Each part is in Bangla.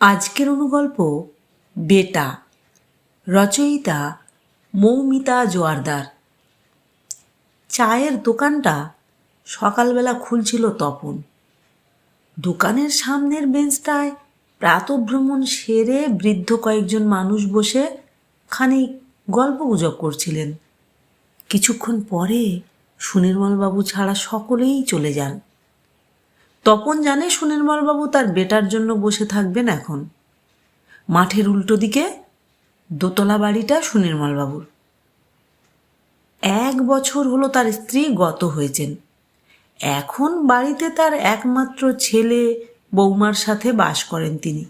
আজকের অনুগল্প বেটা, রচয়িতা মৌমিতা জোয়ারদার। চায়ের দোকানটা সকালবেলা খুলছিল তপন। দোকানের সামনের বেঞ্চটায় প্রাতভ্রমণ সেরে বৃদ্ধ কয়েকজন মানুষ বসে খানিক গল্প গুজব করছিলেন। কিছুক্ষণ পরে সুনির্মলবাবু ছাড়া সকলেই চলে যান। তপন জানে সুনির্মলবাবু তার বেটার জন্য বসে থাকবেন এখন। মাঠের উল্টো দিকে দোতলা বাড়িটা সুনির্মলবাবুর। এক বছর হলো তার স্ত্রী গত হয়েছেন। এখন বাড়িতে তার একমাত্র ছেলে বৌমার সাথে বাস করেন তিনি।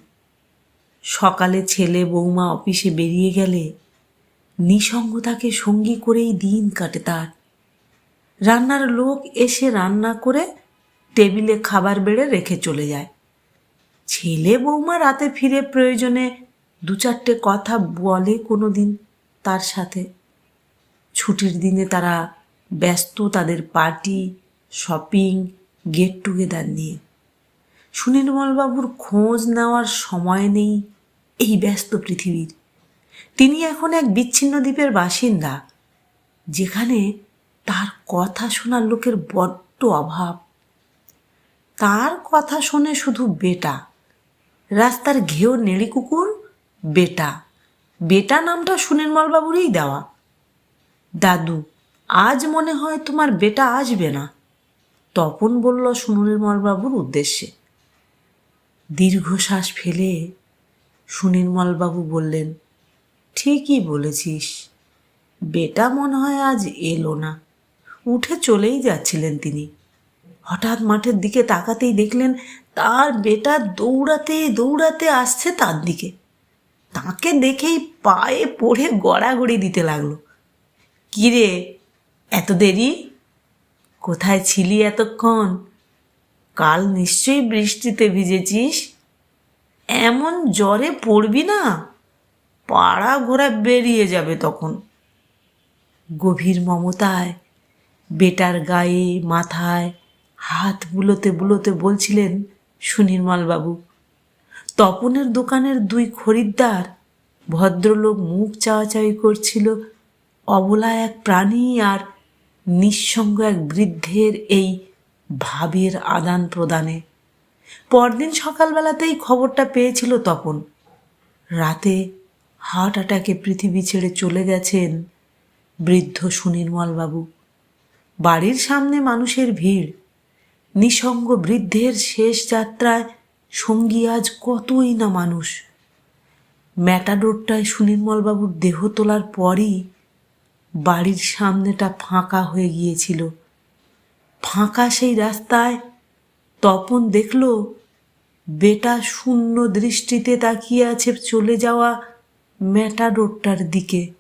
সকালে ছেলে বৌমা অফিসে বেরিয়ে গেলে নিসঙ্গতাকে সঙ্গী করেই দিন কাটে তার। রান্নার লোক এসে রান্না করে টেবিলে খাবার বেড়ে রেখে চলে যায়। ছেলে বৌমা রাতে ফিরে প্রয়োজনে দু চারটে কথা বলে কোনো দিন তার সাথে। ছুটির দিনে তারা ব্যস্ত তাদের পার্টি, শপিং, গেট টুগেদার নিয়ে। সুনীলমলবাবুর খোঁজ নেওয়ার সময় নেই এই ব্যস্ত পৃথিবীর। তিনি এখন এক বিচ্ছিন্ন দ্বীপের বাসিন্দা, যেখানে তার কথা শোনার লোকের বড্ড অভাব। তার কথা শুনে শুধু বেটা। রাস্তার ঘেউ নেড়ি কুকুর, বেটা। বেটা নামটা সুনির্মলবাবুরই দেওয়া। দাদু, আজ মনে হয় তোমার বেটা আসবে না। তপন বলল সুনির্মলবাবুর উদ্দেশ্যে। দীর্ঘশ্বাস ফেলে সুনির্মলবাবু বললেন, ঠিকই বলেছিস। বেটা মনে হয় আজ এলো না। উঠে চলেই যাচ্ছিলেন তিনি। হঠাৎ মাঠের দিকে তাকাতেই দেখলেন তার বেটা দৌড়াতে দৌড়াতে আসছে তার দিকে। তাকে দেখেই পায়ে পড়ে গড়াগড়ি দিতে লাগল। কিরে, এত দেরি? কোথায় ছিলি এতক্ষণ? কাল নিশ্চয়ই বৃষ্টিতে ভিজেছিস? এমন জ্বরে পড়বি না। পাড়া ঘোরা বেরিয়ে যাবে তখন। গভীর মমতায়, বেটার গায়ে, মাথায় হাত বুলোতে বুলোতে বলছিলেন সুনির্মলবাবু, তপনের দোকানের দুই খরিদ্দার ভদ্রলোক মুখ চাওয়াচাওয়ি করছিল, অবলা এক প্রাণী আর নিঃসঙ্গ এক বৃদ্ধের এই ভাবের আদান প্রদানে। পরদিন সকালবেলাতেই খবরটা পেয়েছিল তপন। রাতে হার্ট অ্যাটাকে পৃথিবী ছেড়ে চলে গেছেন বৃদ্ধ সুনির্মলবাবু। বাড়ির সামনে মানুষের ভিড় নিসঙ্গ বৃদ্ধের শেষ যাত্রায় সঙ্গী আজ কতই না মানুষ। ম্যাটাডোরটায় সুনির্মলবাবুর দেহ তোলার পরই বাড়ির সামনেটা ফাঁকা হয়ে গিয়েছিল। ফাঁকা সেই রাস্তায় তপন দেখল, বেটা শূন্য দৃষ্টিতে তাকিয়ে আছে চলে যাওয়া ম্যাটাডোরটার দিকে।